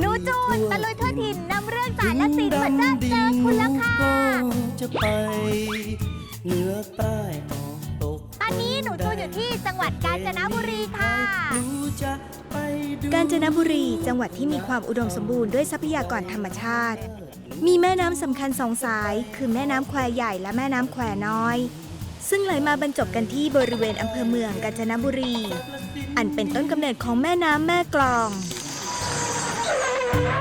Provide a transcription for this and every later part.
หนูจูนตะลุยทั่วถิ่นนำเรื่องสารและศิลป์มาเจอเจอคุณละค่ะ จะไปเหนือใต้ออกตกตอนนี้หนูจูนอยู่ที่จังหวัดกาญจนบุรีค่ะ หนูจะไปดูกาญจนบุรีจังหวัดที่มีความอุดมสมบูรณ์ด้วยทรัพยากรธรรมชาติ มีแม่น้ำสำคัญสองสาย คือแม่น้ำแควใหญ่และแม่น้ำแควน้อย ซึ่งไหลมาบรรจบกันที่บริเวณอำเภอเมืองกาญจนบุรี อันเป็นต้นกำเนิดของแม่น้ำแม่กลอง ห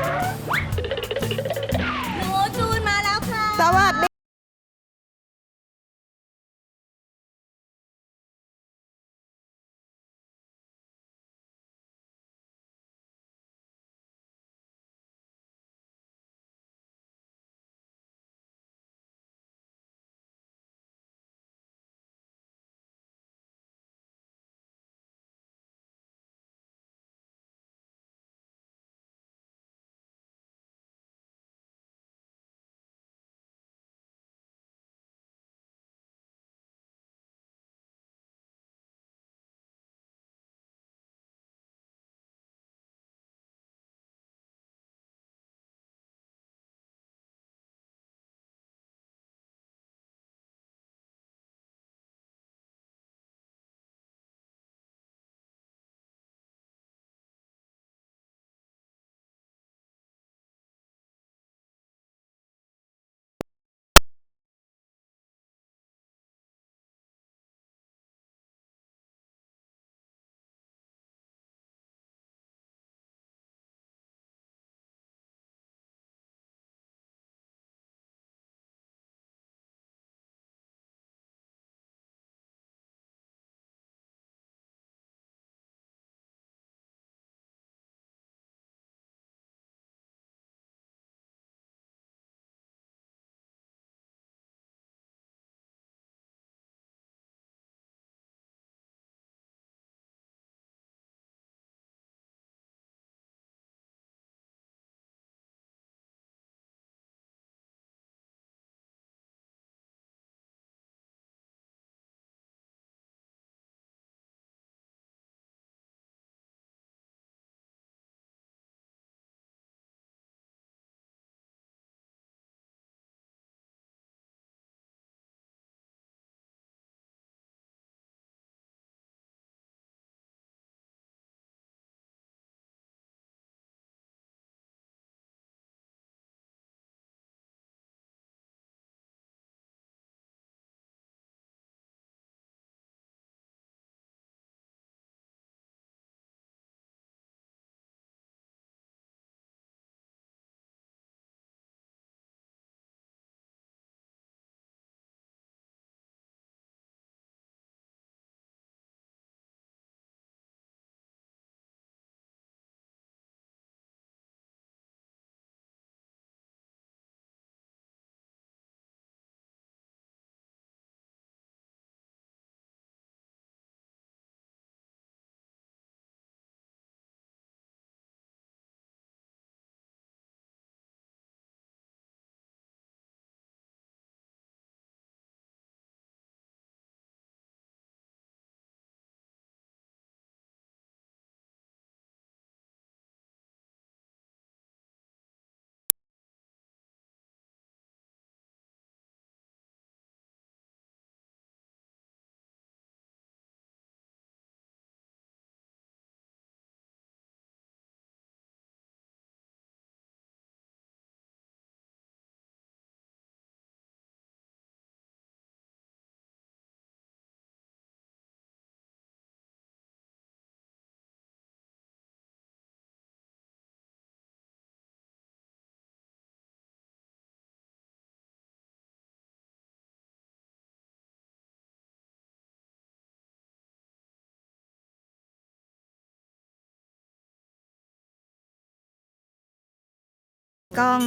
กล้อง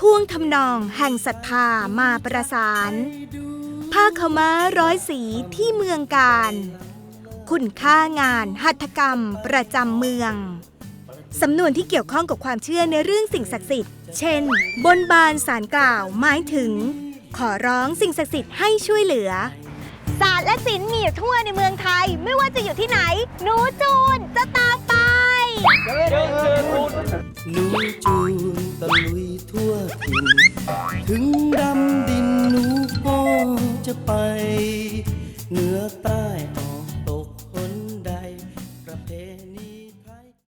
ท่วงทำนองแห่งศรัทธามาประสาน ผ้าขาวม้าร้อยสีที่เมืองการ คุณค่างานหัตถกรรมประจำเมือง สำนวนที่เกี่ยวข้องกับความเชื่อในเรื่องสิ่งศักดิ์สิทธิ์ เช่น บนบานสารกล่าวหมายถึง ขอร้องสิ่งศักดิ์สิทธิ์ให้ช่วยเหลือ ศาสตร์และศิลป์มีอยู่ทั่วในเมืองไทย ไม่ว่าจะอยู่ที่ไหน หนูจูนจะตามไป หนูจูนตะลุยทั่วถิ่นถึงดำดินหนูก็จะไป เหนือใต้